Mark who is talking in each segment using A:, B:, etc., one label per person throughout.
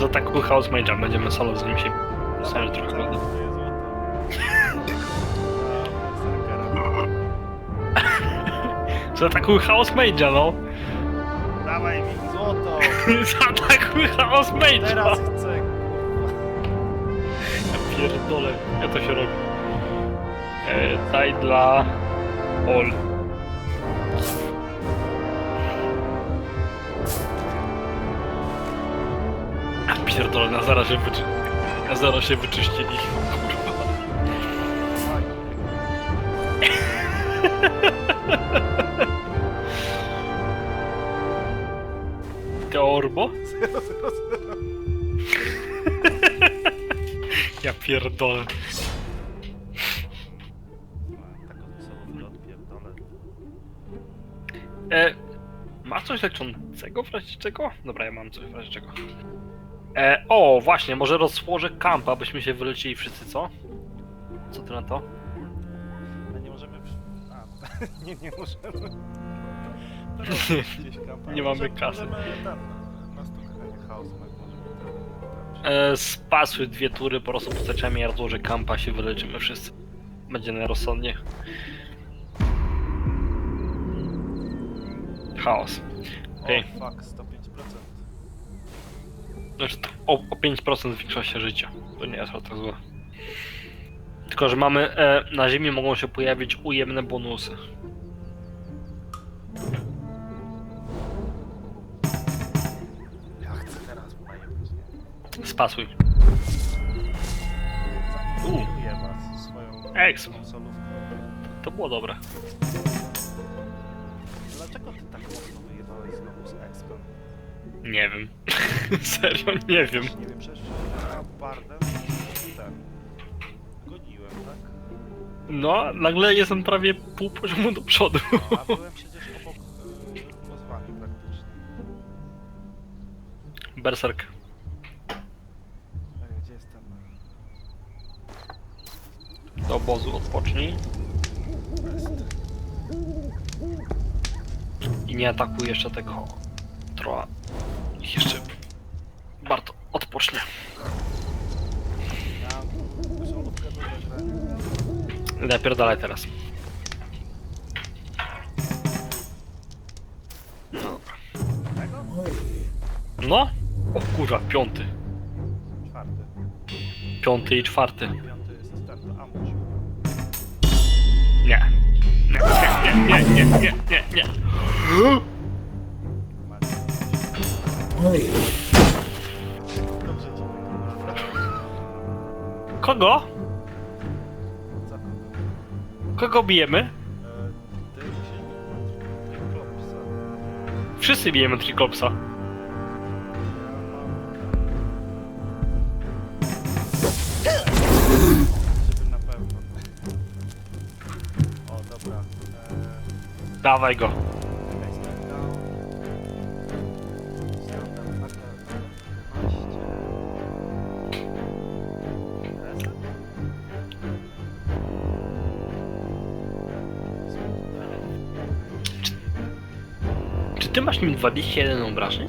A: Zaatakuj Chaos Mage'a, będziemy solo z nim się... Że trochę lodu. Zaatakuj Chaos Mage'a, no!
B: Dawaj mi złoto!
A: Zaatakuj Chaos Mage'a!
B: Teraz chcę,
A: Ja pierdolę, jak to się robi. E, daj dla... All. Pierdolę, na zaraz się wyczy... Na zaraz się wyczyścili. Teorbo? Ja pierdolę. E, ma coś leczącego w razie czego? Dobra, ja mam coś w razie czego. E, o, właśnie, może rozłożę kampa, byśmy się wylecili wszyscy, co? Co ty na to?
B: A nie możemy... przy- A, nie, nie możemy. Teraz gdzieś kampa.
A: Nie mamy
B: Może-
A: kasy.
B: Możemy ten... Na stukanie chaos możemy tam...
A: E, spasuj dwie tury, po prostu postaciami, ja rozłożę kampa, się wyleczymy wszyscy. Będzie najrozsądnie. Chaos. Okej.
B: O, fuck, 105%.
A: Znaczy to o, o 5% zwiększa się życie. To nie jest tak złe. Tylko, że mamy. E, na ziemi mogą się pojawić ujemne bonusy.
B: Ja chcę teraz pojechać, nie?
A: Spasuj. U. Eks. To było dobre.
B: Dlaczego ty tak mocno wyjebałeś znowu z Expem?
A: Nie wiem. Serio, nie wiem.
B: Nie wiem, przecież ja bardem ten... Goniłem, tak?
A: No, nagle jestem prawie pół poziomu do przodu.
B: A byłem przecież obok y, rozwali praktycznie.
A: Berserk.
B: Ej, gdzie jestem?
A: Do obozu odpocznij. I nie atakuj jeszcze tego troa. Niech jeszcze bardzo odpocznie. Teraz. No? O kurwa, piąty.
B: Czwarty.
A: Piąty i czwarty.
B: Piąty jest.
A: Nie. Nie, nie, nie, nie, nie, nie, nie.
B: Ci tak.
A: Kogo?
B: Kogo?
A: Bijemy? Wszyscy bijemy Triklopsa.
B: Żeby na. O, dobra.
A: Dawaj go. Czy ty masz nim 21 obrażeń?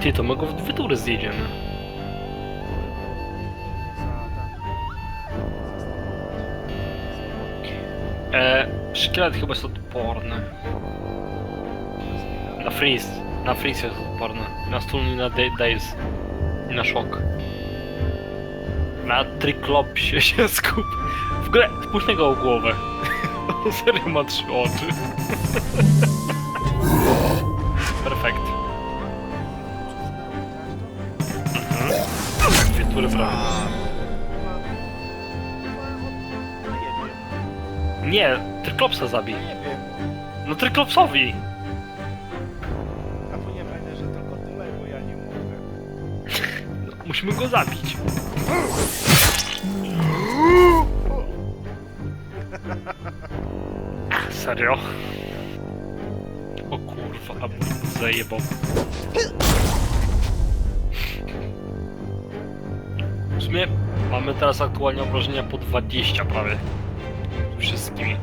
A: Ty, to my go w dwie tury zjedziemy. E, szkielet chyba jest odporny. Na freeze. Na freeze jest odporny. Na stun i na da- daze. I na szok. Na triklopsie się skup. W ogóle spójrz na jego głowę. Serio ma trzy oczy. Perfekt. Mhm. Dwie tury prawie. Nie, Tryklopsa zabij.
B: Nie wiem.
A: No Tryklopsowi!
B: A to nie będzie, że tylko tyle, bo ja nie mogę.
A: No, musimy go zabić. Serio? O kurwa, a zajebał. W sumie mamy teraz aktualnie obrażenia po 20 prawie. Wszystkimi.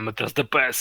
A: Marnie. Perfekt. A mamy teraz DPS.